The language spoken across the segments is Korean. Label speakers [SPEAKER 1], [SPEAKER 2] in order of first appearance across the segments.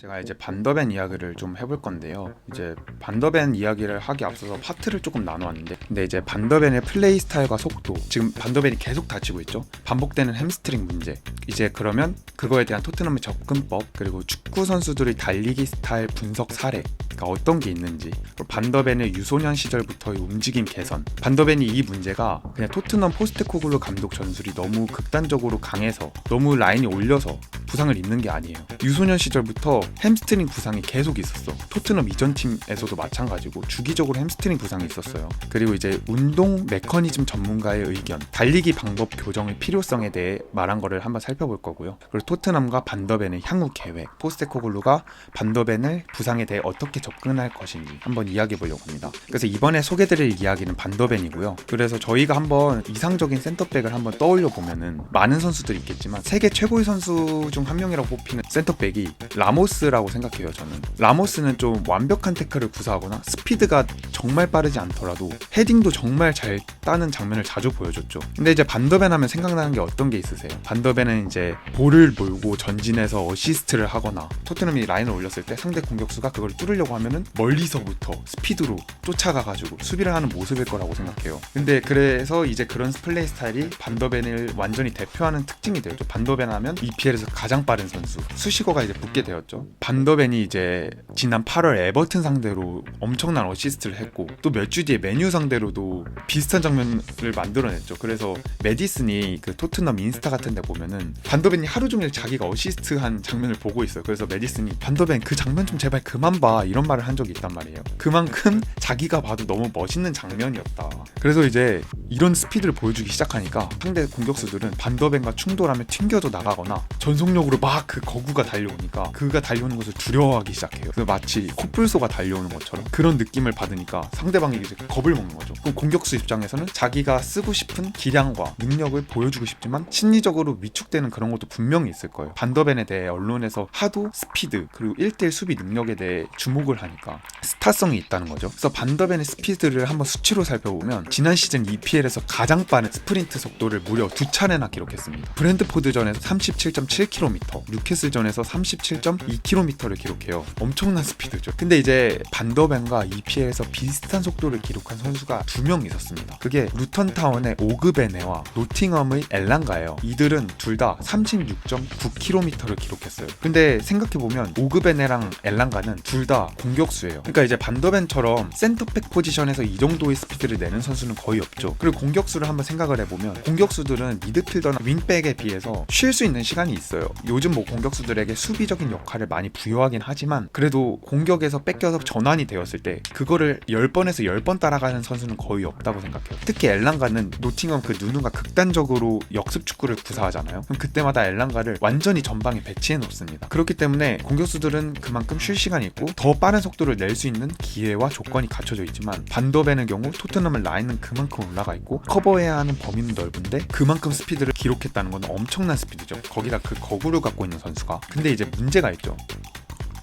[SPEAKER 1] 제가 이제 반더벤 이야기를 좀 해볼 건데요. 이제 반더벤 이야기를 하기 앞서서 파트를 조금 나눠왔는데, 근데 이제 반더벤의 플레이 스타일과 속도, 지금 반더벤이 계속 다치고 있죠. 반복되는 햄스트링 문제. 이제 그러면 그거에 대한 토트넘의 접근법, 그리고 축구 선수들의 달리기 스타일 분석 사례, 그러니까 어떤 게 있는지, 반더벤의 유소년 시절부터의 움직임 개선. 반더벤이 이 문제가 그냥 토트넘 포스트코글루 감독 전술이 너무 극단적으로 강해서 너무 라인이 올려서 부상을 입는 게 아니에요. 유소년 시절부터 햄스트링 부상이 계속 있었어. 토트넘 이전 팀에서도 마찬가지고 주기적으로 햄스트링 부상이 있었어요. 그리고 이제 운동 메커니즘 전문가의 의견, 달리기 방법 교정의 필요성에 대해 말한 거를 한번 살펴볼 거고요. 그리고 토트넘과 반더벤의 향후 계획, 포스테코글루가 반더벤을 부상에 대해 어떻게 접근할 것인지 한번 이야기해 보려고 합니다. 그래서 이번에 소개드릴 이야기는 반더벤이고요. 그래서 저희가 한번 이상적인 센터백을 한번 떠올려 보면은 많은 선수들이 있겠지만 세계 최고의 선수 중한 명이라고 뽑히는 센터백이 라모스라고 생각해요. 저는 라모스는 좀 완벽한 태클을 구사하거나 스피드가 정말 빠르지 않더라도 헤딩도 정말 잘 따는 장면을 자주 보여줬죠. 근데 이제 반더벤 하면 생각나는 게 어떤 게 있으세요? 반더벤은 이제 볼을 몰고 전진해서 어시스트를 하거나 토트넘이 라인을 올렸을 때 상대 공격수가 그걸 뚫으려고 하면은 멀리서부터 스피드로 쫓아가가지고 수비를 하는 모습일 거라고 생각해요. 근데 그래서 이제 그런 플레이 스타일이 반더벤을 완전히 대표하는 특징이 되었죠. 반더벤 하면 EPL에서 가장 빠른 선수 수식어가 이제 붙게 되었죠. 반더벤이 이제 지난 8월 에버튼 상대로 엄청난 어시스트를 했고 또 몇 주 뒤에 메뉴 상대로도 비슷한 장면을 만들어냈죠. 그래서 메디슨이 그 토트넘 인스타 같은 데 보면은 반더벤이 하루 종일 자기가 어시스트한 장면을 보고 있어요. 그래서 메디슨이 반더벤 그 장면 좀 제발 그만 봐 이런 말을 한 적이 있단 말이에요. 그만큼 자기가 봐도 너무 멋있는 장면이었다. 그래서 이제 이런 스피드를 보여주기 시작하니까 상대 공격수들은 반더벤과 충돌하면 튕겨져 나가거나 전 속력으로 막 그 거구가 달려오니까 그가 달려오는 것을 두려워하기 시작해요. 그래서 마치 코뿔소가 달려오는 것처럼 그런 느낌을 받으니까 상대방이 이제 겁을 먹는 거죠. 그럼 공격수 입장에서는 자기가 쓰고 싶은 기량과 능력을 보여주고 싶지만 심리적으로 위축되는 그런 것도 분명히 있을 거예요. 반더벤에 대해 언론에서 하도 스피드 그리고 1대1 수비 능력에 대해 주목을 하니까 스타성이 있다는 거죠. 그래서 반더벤의 스피드를 한번 수치로 살펴보면 지난 시즌 EPL에서 가장 빠른 스프린트 속도를 무려 두 차례나 기록했습니다. 브랜드포드전에서 37.7km, 뉴캐슬전에서 37.2km를 기록해요. 엄청난 스피드죠. 근데 이제 반더벤과 EPL에서 비슷한 속도를 기록한 선수가 두 명 있었습니다. 그게 루턴타운의 오그베네와 노팅엄의 엘랑가예요. 이들은 둘 다 36.9km를 기록했어요. 근데 생각해보면 오그베네랑 엘랑가는 둘 다 공격수예요. 그러니까 이제 반더벤처럼 센터백 포지션에서 이 정도의 스피드를 내는 선수는 거의 없죠. 그리고 공격수를 한번 생각을 해보면 공격수들은 미드필더나 윙백에 비해서 쉴 수 있는 시간이 있어요. 요즘 뭐 공격수들에게 수비적인 역할을 많이 부여하긴 하지만 그래도 공격에서 뺏겨서 전환이 되었을 때 그거를 10번에서 10번 따라가는 선수는 거의 없다고 생각해요. 특히 엘랑가는 노팅엄 그 누누가 극단적으로 역습 축구를 구사하잖아요. 그럼 그때마다 엘랑가를 완전히 전방에 배치해 놓습니다. 그렇기 때문에 공격수들은 그만큼 쉴 시간이 있고 더 빠른 속도를 낼 수 있는 기회와 조건이 갖춰져 있지만 반더벤의 경우 토트넘은 라인은 그만큼 올라가 있고 커버해야 하는 범위는 넓은데 그만큼 스피드를 기록했다는 건 엄청난 스피드죠. 거기다 그 거 구를 갖고 있는 선수가. 근데 이제 문제가 있죠.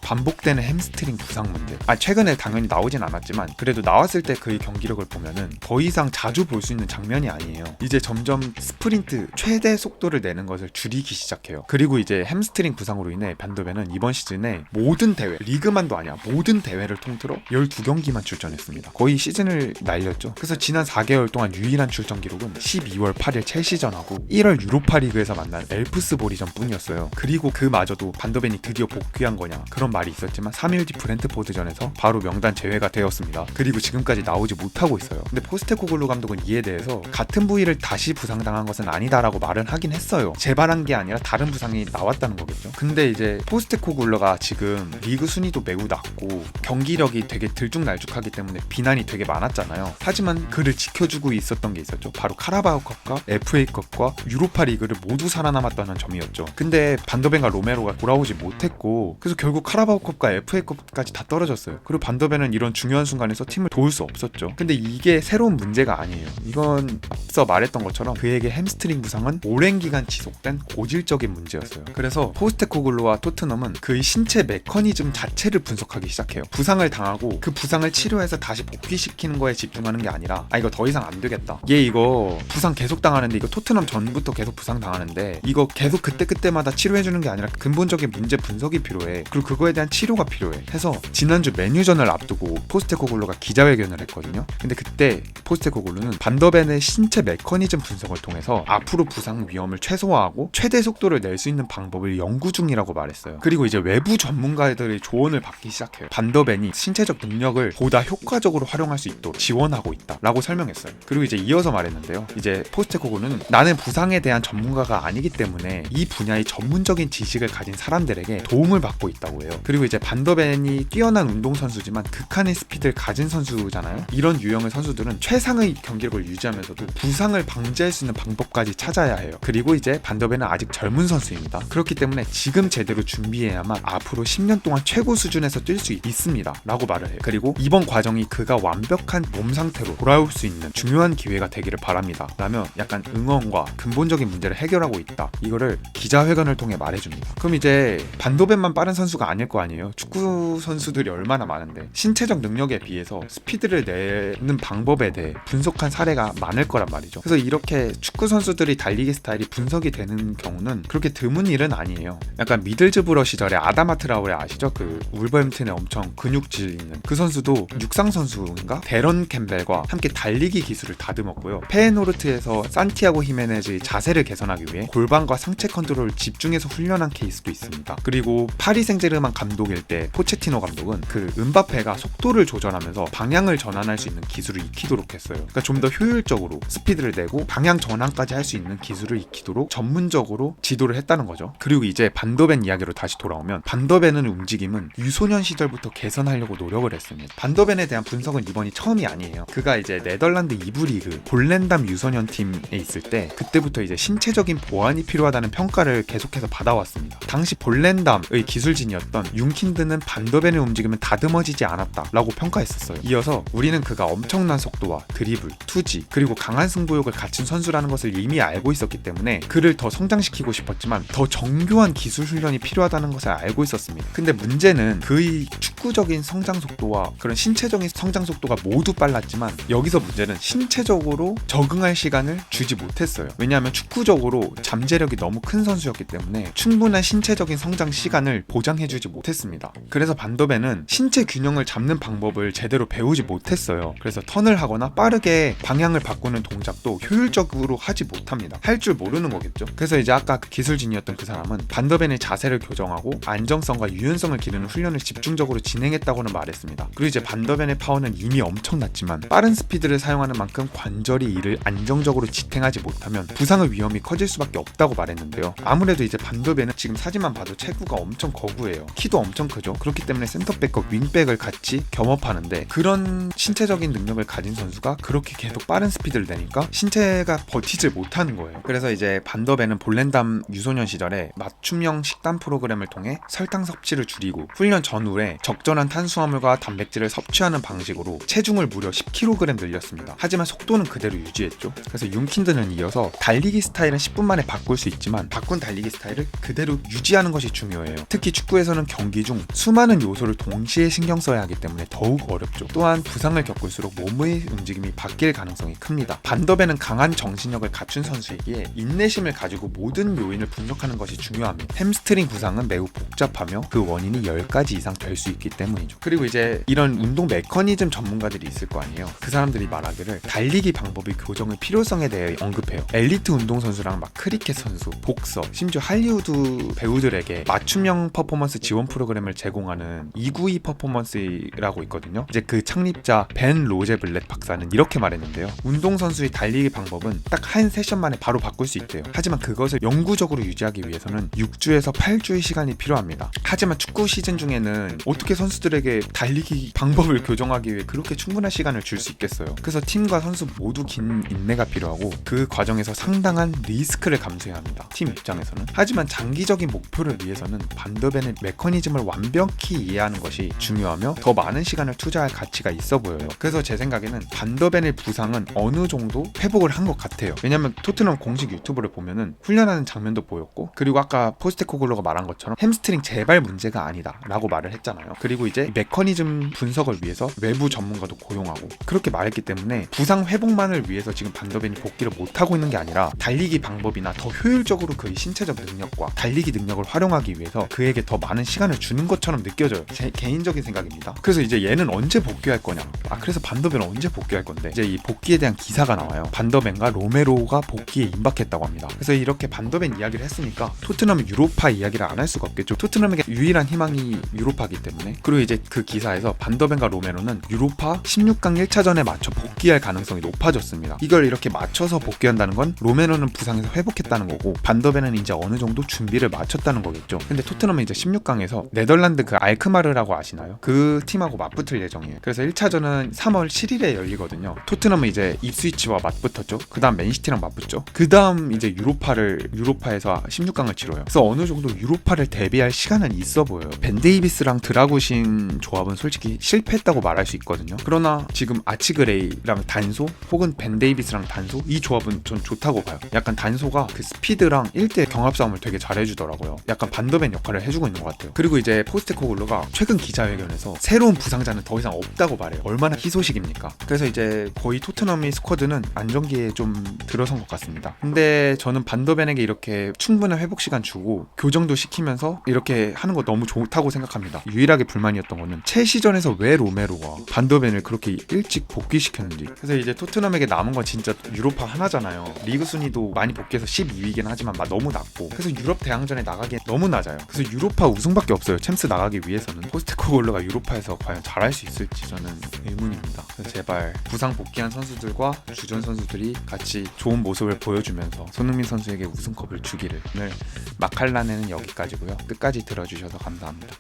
[SPEAKER 1] 반복되는 햄스트링 부상 문제. 아 최근에 당연히 나오진 않았지만 그래도 나왔을 때 그의 경기력을 보면은 더 이상 자주 볼 수 있는 장면이 아니에요. 이제 점점 스프린트 최대 속도를 내는 것을 줄이기 시작해요. 그리고 이제 햄스트링 부상으로 인해 반도벤은 이번 시즌에 모든 대회, 리그만도 아니야. 모든 대회를 통틀어 12경기만 출전했습니다. 거의 시즌을 날렸죠. 그래서 지난 4개월 동안 유일한 출전 기록은 12월 8일 첼시전하고 1월 유로파리그에서 만난 엘프스보리전 뿐이었어요. 그리고 그마저도 반더벤이 드디어 복귀한 거냐 그런 말이 있었지만 3일 뒤 브렌트포드전에서 바로 명단 제외가 되었습니다. 그리고 지금까지 나오지 못하고 있어요. 근데 포스테코글루 감독은 이에 대해서 같은 부위를 다시 부상당한 것은 아니다라고 말은 하긴 했어요. 재발한 게 아니라 다른 부상이 나왔다는 거겠죠. 근데 이제 포스테코글루가 지금 리그 순위도 매우 낮고 경기력이 되게 들쭉날쭉하기 때문에 비난이 되게 많았잖아요. 하지만 그를 지켜주고 있었던 게 있었죠. 바로 카라바오컵과 FA컵과 유로파 리그를 모두 살아남았다는 점이었죠. 근데 반더벤과 로메로가 돌아오지 못했고 그래서 결국 카라바 오컵과 FA컵까지 다 떨어졌어요. 그리고 반더벤은 이런 중요한 순간에서 팀을 도울 수 없었죠. 근데 이게 새로운 문제가 아니에요. 이건 앞서 말했던 것처럼 그에게 햄스트링 부상은 오랜 기간 지속된 고질적인 문제였어요. 그래서 포스테코글루와 토트넘은 그의 신체 메커니즘 자체를 분석하기 시작해요. 부상을 당하고 그 부상을 치료해서 다시 복귀시키는 거에 집중하는 게 아니라 아 이거 더 이상 안 되겠다. 얘 이거 부상 계속 당하는데 이거 토트넘 전부터 계속 부상 당하는데 이거 계속 그때 그때마다 치료해 주는 게 아니라 근본적인 문제 분석이 필요해. 그리고 그거에 그거에 대한 치료가 필요해. 해서 지난주 메뉴전을 앞두고 포스테코글루가 기자회견을 했거든요. 근데 그때 포스테코글루는 반더벤의 신체 메커니즘 분석을 통해서 앞으로 부상 위험을 최소화하고 최대 속도를 낼 수 있는 방법을 연구 중이라고 말했어요. 그리고 이제 외부 전문가들의 조언을 받기 시작해요. 반더벤이 신체적 능력을 보다 효과적으로 활용할 수 있도록 지원하고 있다라고 설명했어요. 그리고 이제 이어서 말했는데요. 이제 포스테코글루는 나는 부상에 대한 전문가가 아니기 때문에 이 분야의 전문적인 지식을 가진 사람들에게 도움을 받고 있다고 해요. 그리고 이제 반더벤이 뛰어난 운동 선수지만 극한의 스피드를 가진 선수잖아요. 이런 유형의 선수들은 최상의 경기력을 유지하면서도 부상을 방지할 수 있는 방법까지 찾아야 해요. 그리고 이제 반더벤은 아직 젊은 선수입니다. 그렇기 때문에 지금 제대로 준비해야만 앞으로 10년 동안 최고 수준에서 뛸 수 있습니다. 라고 말을 해요. 그리고 이번 과정이 그가 완벽한 몸 상태로 돌아올 수 있는 중요한 기회가 되기를 바랍니다. 라며 약간 응원과 근본적인 문제를 해결하고 있다. 이거를 기자회견을 통해 말해줍니다. 그럼 이제 반도벤만 빠른 선수가 아닐 거 아니에요. 축구 선수들이 얼마나 많은데 신체적 능력에 비해서 스피드를 내는 방법에 대해 분석한 사례가 많을 거란 말이죠. 그래서 이렇게 축구 선수들이 달리기 스타일이 분석이 되는 경우는 그렇게 드문 일은 아니에요. 약간 미들즈브러 시절에 아다마 트라우레 아시죠? 그 울버햄튼에 엄청 근육질 있는 그 선수도 육상 선수인가? 데런 캠벨과 함께 달리기 기술을 다듬었고요. 페에노르트에서 산티아고 히메네즈의 자세를 개선하기 위해 골반과 상체 컨트롤을 집중해서 훈련한 케이스도 있습니다. 그리고 파리 생제르만 감독일 때 포체티노 감독은 그 은바페가 속도를 조절하면서 방향을 전환할 수 있는 기술을 익히도록 했어요. 그러니까 좀 더 효율적으로 스피드를 내고 방향 전환까지 할 수 있는 기술을 익히도록 전문적으로 지도를 했다는 거죠. 그리고 이제 반더벤 이야기로 다시 돌아오면 반더벤의 움직임은 유소년 시절부터 개선하려고 노력을 했습니다. 반더벤에 대한 분석은 이번이 처음이 아니에요. 그가 이제 네덜란드 2부 리그 볼렌담 유소년 팀에 있을 때 그때부터 이제 신체적인 보완이 필요하다는 평가를 계속해서 받아왔습니다. 당시 볼렌담의 기술진이었던 융킨드는 반더벤의 움직임은 다듬어지지 않았다라고 평가했었어요. 이어서 우리는 그가 엄청난 속도와 드리블, 투지, 그리고 강한 승부욕을 갖춘 선수라는 것을 이미 알고 있었기 때문에 그를 더 성장시키고 싶었지만 더 정교한 기술 훈련이 필요하다는 것을 알고 있었습니다. 근데 문제는 그의 축구적인 성장 속도와 그런 신체적인 성장 속도가 모두 빨랐지만 여기서 문제는 신체적으로 적응할 시간을 주지 못했어요. 왜냐하면 축구적으로 잠재력이 너무 큰 선수였기 때문에 충분한 신체적인 성장 시간을 보장해주지 못 했습니다. 그래서 반더벤은 신체 균형을 잡는 방법을 제대로 배우지 못했어요. 그래서 턴을 하거나 빠르게 방향을 바꾸는 동작도 효율적으로 하지 못합니다. 할 줄 모르는 거겠죠. 그래서 이제 아까 그 기술진이었던 그 사람은 반더벤의 자세를 교정하고 안정성과 유연성을 기르는 훈련을 집중적으로 진행했다고는 말했습니다. 그리고 이제 반더벤의 파워는 이미 엄청났지만 빠른 스피드를 사용하는 만큼 관절이 이를 안정적으로 지탱하지 못하면 부상의 위험이 커질 수밖에 없다고 말했는데요. 아무래도 이제 반더벤은 지금 사진만 봐도 체구가 엄청 거구해요. 키도 엄청 크죠. 그렇기 때문에 센터백과 윙백을 같이 겸업하는데 그런 신체적인 능력을 가진 선수가 그렇게 계속 빠른 스피드를 내니까 신체가 버티질 못하는 거예요. 그래서 이제 반더벤은 볼렌담 유소년 시절에 맞춤형 식단 프로그램을 통해 설탕 섭취를 줄이고 훈련 전후에 적절한 탄수화물과 단백질을 섭취하는 방식으로 체중을 무려 10kg 늘렸습니다. 하지만 속도는 그대로 유지했죠. 그래서 융킨드는 이어서 달리기 스타일은 10분 만에 바꿀 수 있지만 바꾼 달리기 스타일을 그대로 유지하는 것이 중요해요. 특히 축구에서는 경기 중 수많은 요소를 동시에 신경 써야 하기 때문에 더욱 어렵죠. 또한 부상을 겪을수록 몸의 움직임이 바뀔 가능성이 큽니다. 반더벤은 강한 정신력을 갖춘 선수이기에 인내심을 가지고 모든 요인을 분석하는 것이 중요합니다. 햄스트링 부상은 매우 복잡하며 그 원인이 10가지 이상 될 수 있기 때문이죠. 그리고 이제 이런 운동 메커니즘 전문가들이 있을 거 아니에요. 그 사람들이 말하기를 달리기 방법의 교정의 필요성에 대해 언급해요. 엘리트 운동 선수랑 막 크리켓 선수, 복서, 심지어 할리우드 배우들에게 맞춤형 퍼포먼스 지원 프로그램을 제공하는 292 퍼포먼스라고 있거든요. 이제 그 창립자 벤 로제블렛 박사는 이렇게 말했는데요. 운동 선수의 달리기 방법은 딱 한 세션 만에 바로 바꿀 수 있대요. 하지만 그것을 영구적으로 유지하기 위해서는 6주에서 8주의 시간이 필요합니다. 하지만 축구 시즌 중에는 어떻게 선수들에게 달리기 방법을 교정하기 위해 그렇게 충분한 시간을 줄 수 있겠어요. 그래서 팀과 선수 모두 긴 인내가 필요하고 그 과정에서 상당한 리스크를 감수해야 합니다. 팀 입장에서는. 하지만 장기적인 목표를 위해서는 반더벤의 메커 니즘을 완벽히 이해하는 것이 중요하며 더 많은 시간을 투자할 가치가 있어 보여요. 그래서 제 생각에는 반더벤의 부상은 어느 정도 회복을 한 것 같아요. 왜냐면 토트넘 공식 유튜브를 보면은 훈련하는 장면도 보였고 그리고 아까 포스테코글로가 말한 것처럼 햄스트링 재발 문제가 아니다라고 말을 했잖아요. 그리고 이제 메커니즘 분석을 위해서 외부 전문가도 고용하고 그렇게 말했기 때문에 부상 회복만을 위해서 지금 반더벤이 복귀를 못 하고 있는 게 아니라 달리기 방법이나 더 효율적으로 그의 신체적 능력과 달리기 능력을 활용하기 위해서 그에게 더 많은 시간 시간을 주는 것처럼 느껴져요. 제 개인적인 생각입니다. 그래서 이제 얘는 언제 복귀할 거냐? 아 그래서 반더벤은 언제 복귀할 건데 이제 이 복귀에 대한 기사가 나와요. 반더벤과 로메로가 복귀에 임박했다고 합니다. 그래서 이렇게 반더벤 이야기를 했으니까 토트넘은 유로파 이야기를 안 할 수가 없겠죠. 토트넘에게 유일한 희망이 유로파기 때문에 그리고 이제 그 기사에서 반더벤과 로메로는 유로파 16강 1차전에 맞춰 복귀할 가능성이 높아졌습니다. 이걸 이렇게 맞춰서 복귀한다는 건 로메로는 부상에서 회복했다는 거고 반더벤은 이제 어느 정도 준비를 마쳤다는 거겠죠. 근데 토트넘은 이제 16강에서 네덜란드 그 알크마르라고 아시나요? 그 팀하고 맞붙을 예정이에요. 그래서 1차전은 3월 7일에 열리거든요. 토트넘은 이제 입스위치와 맞붙었죠. 그다음 맨시티랑 맞붙죠. 그다음 이제 유로파를 유로파에서 16강을 치러요. 그래서 어느 정도 유로파를 대비할 시간은 있어 보여요. 벤 데이비스랑 드라구신 조합은 솔직히 실패했다고 말할 수 있거든요. 그러나 지금 아치그레이랑 단소 혹은 벤 데이비스랑 단소 이 조합은 전 좋다고 봐요. 약간 단소가 그 스피드랑 1대 경합 싸움을 되게 잘해주더라고요. 약간 반더벤 역할을 해주고 있는 것 같아요. 그리고 이제 포스테코글로가 최근 기자회견에서 새로운 부상자는 더 이상 없다고 말해요. 얼마나 희소식입니까? 그래서 이제 거의 토트넘의 스쿼드는 안정기에 좀 들어선 것 같습니다. 근데 저는 반더벤에게 이렇게 충분한 회복 시간 주고 교정도 시키면서 이렇게 하는 거 너무 좋다고 생각합니다. 유일하게 불만이었던 거는 최시전에서 왜 로메로가 반더벤을 그렇게 일찍 복귀시켰는지. 그래서 이제 토트넘에게 남은 건 진짜 유로파 하나잖아요. 리그 순위도 많이 복귀해서 12위긴 하지만 막 너무 낮고 그래서 유럽 대항전에 나가기엔 너무 낮아요. 그래서 유로파 우승밖에 없어요. 챔스 나가기 위해서는 포스테코글로가 유로파에서 과연 잘할 수 있을지 저는 의문입니다. 제발 부상 복귀한 선수들과 주전 선수들이 같이 좋은 모습을 보여주면서 손흥민 선수에게 우승컵을 주기를 오늘 마칼라네는 여기까지고요. 끝까지 들어주셔서 감사합니다.